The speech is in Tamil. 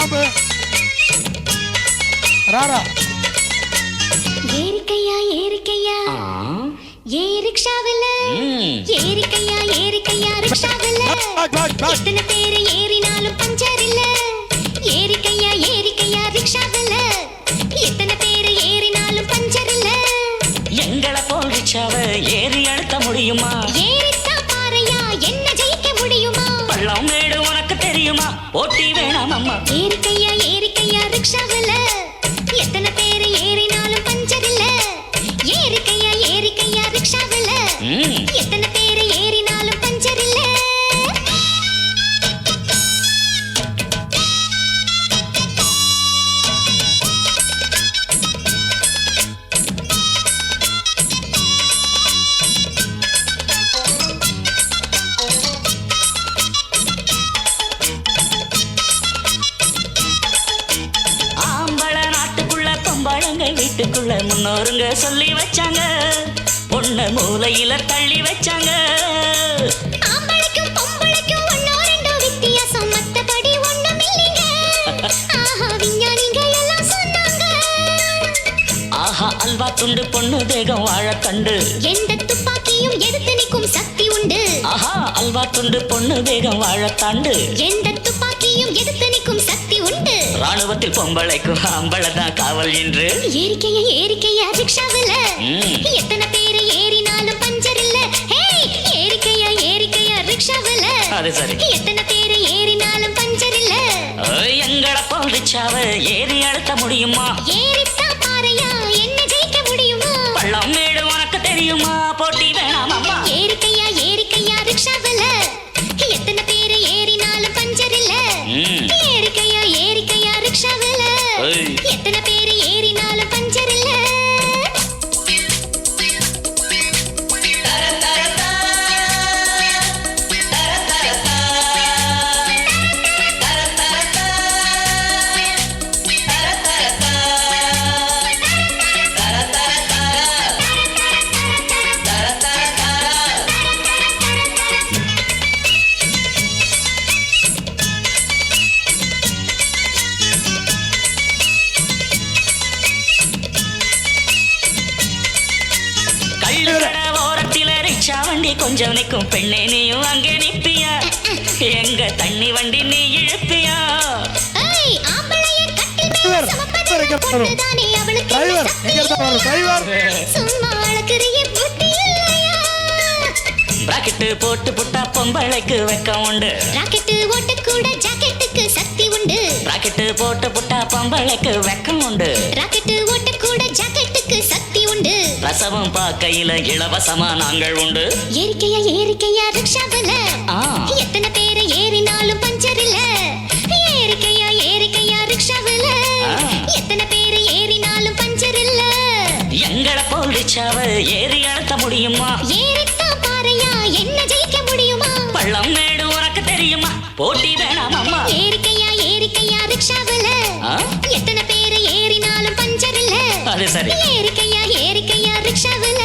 பாம்பு ராரா. ஏரிக்கையா ஏரிக்கையா. ஏ ரிக்ஷாவில். ஏரிக்கையா ஏரிக்கையா ரிக்ஷாவில். எத்தனை பேர் ஏறினாலும் பஞ்சர் இல்ல ஏரிக்கையா ஏரிக்கையா ரிக்ஷாவில். எத்தனை பேர் ஏறினாலும் பஞ்சர் இல்ல எங்களை போல் ரிச்சாவ ஏறி அழுத்த முடியுமா? ஏறித்தா போட்டி வேணாம் அம்மா. ஏரிக்கையா ஏரிக்கையா ரிக்ஷாவில். எத்தனை பேர் ஏறினாலும் பஞ்சர் இல்ல ஏரிக்கையா ஏரிக்கையா ரிக்ஷாவில். எத்தனை வீட்டுக்குள்ள முன்னோருங்க சொல்லி வச்சாங்க. பொண்ண மூலையில தள்ளி வச்சாங்க. அல்வா துண்டு பொண்ணு தேகம் வாழக்கண்டு எந்த துப்பாக்கியும் எதிர்த்து நிற்கும் சக்தி உண்டு. ஆஹா அல்வா துண்டு பொண்ணு தேகம் வாழத்தாண்டு. எந்த துப்பாக்கியும் சக்தி ராணுவத்தில் பொம்பளைக்கும் ஆம்பளதான் காவல் என்று ஏரிக்கையா ஏரிக்கையா ரிக்ஷாவில். எத்தனை பேர் ஏறினாலும் பஞ்சர் இல்ல ஹேய் ஏரிக்கையா ஏரிக்கையா ரிக்ஷாவில். அது சரி. எத்தனை பேர் ஏறினாலும் பஞ்சர் இல்ல போல் ரிச்சாவ ஏறி அழுத்த முடியுமா? ஏறித்தா பாறையா என்ன ஜெயிக்க முடியுமா? பள்ளம் மேடு உனக்கு தெரியுமா? ரிக்ஷாவில் கொஞ்சம் நிற்கும் பெண்ணே நீயும் அங்கே நிற்பியா எங்க தண்ணி வண்டி நீ இழுப்பியா? பிராக்கெட்டு போட்டு புட்டா பொம்பளைக்கு வெக்கம் உண்டு. ராக்கெட்டு ஓட்ட கூட ஜாக்கெட்டுக்கு சக்தி உண்டு. பிராக்கெட்டு போட்டு புட்டா பொம்பளைக்கு வெக்கம் ரசமும் பார்க்கையில இலவசமா நாங்கள் உண்டு. ஏரிக்கையா ஏரிக்கையா ரிக்ஷாவில். எத்தனை பேர் ஏறினாலும் பஞ்சர் இல்ல ஏரிக்கையா ஏரிக்கையா ரிக்ஷாவில். எத்தனை பேர் ஏறினாலும் பஞ்சர் இல்ல எங்களை போல் ரிச்சாவ ஏறி அழுத்த முடியுமா? ஏறித்தா பாறையா என்ன ஜெயிக்க முடியுமா? பள்ளம் மேடு உனக்கு தெரியுமா? போட்டி வேணாம் அம்மா. ரிக்ஷாவில். ஆ? எத்தனை பேர் ஏறினாலும் அது சரி. ஏறிக்கையா ஏறிக்கையா ரிக்ஷாவில்.